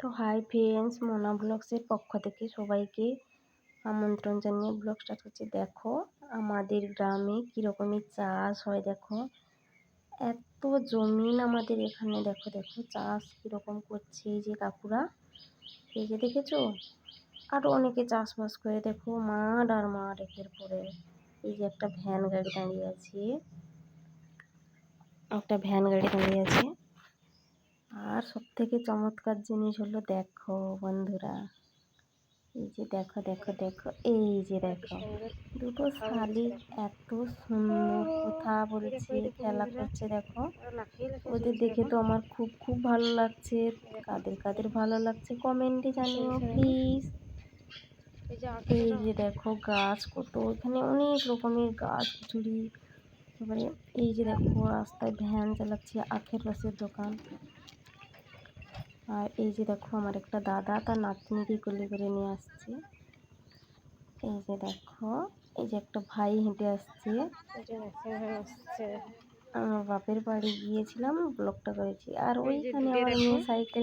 তো hi friends Mona ব্লগসের পক্ষ থেকে সবাইকে আমন্ত্রণ জানিয়ে ব্লগ স্টার্ট করছি। দেখো, আমাদের গ্রামে কীরকমই চাষ হয় দেখো। এত জমিন আমাদের এখানে দেখো দেখো চাষ কীরকম করছে এই যে কাকুরা। এই যে দেখেছ? আরও অনেকে চাষবাস করে দেখো, মাঠ আর মাঠ একের পরে এই যে একটা ভ্যান গাড়ি দাঁড়িয়ে আছে। একটা ভ্যান গাড়ি দাঁড়িয়ে আছে। আর সব থেকে চমৎকার জিনিস হলো দেখো বন্ধুরা। এই যে দেখো দেখো দেখো, এই যে দেখো। দুটো শালিক এত সুন্দর কথা বলছে, খেলা করছে দেখো। ওদের দেখে তো আমার খুব খুব ভালো লাগছে। কাদের কাদের ভালো লাগছে কমেন্টে জানিও প্লিজ এই যে দেখো গাছ কত, এখানে অনেক রকমের গাছ ঝুড়ি এবারে এই যে দেখো, রাস্তায় ভ্যান চালাচ্ছে, আখের রসের দোকান। আর এই যে দেখো আমার একটা দাদা তার নাতনিকে কোলে করে নিয়ে আসছে? এই যে দেখো এই যে একটা ভাই হেঁটে আসছে। আমার বাপের বাড়ি গিয়েছিলাম ব্লগটা করেছি। আর ওইখানে আমার মেয়ে সাইকেল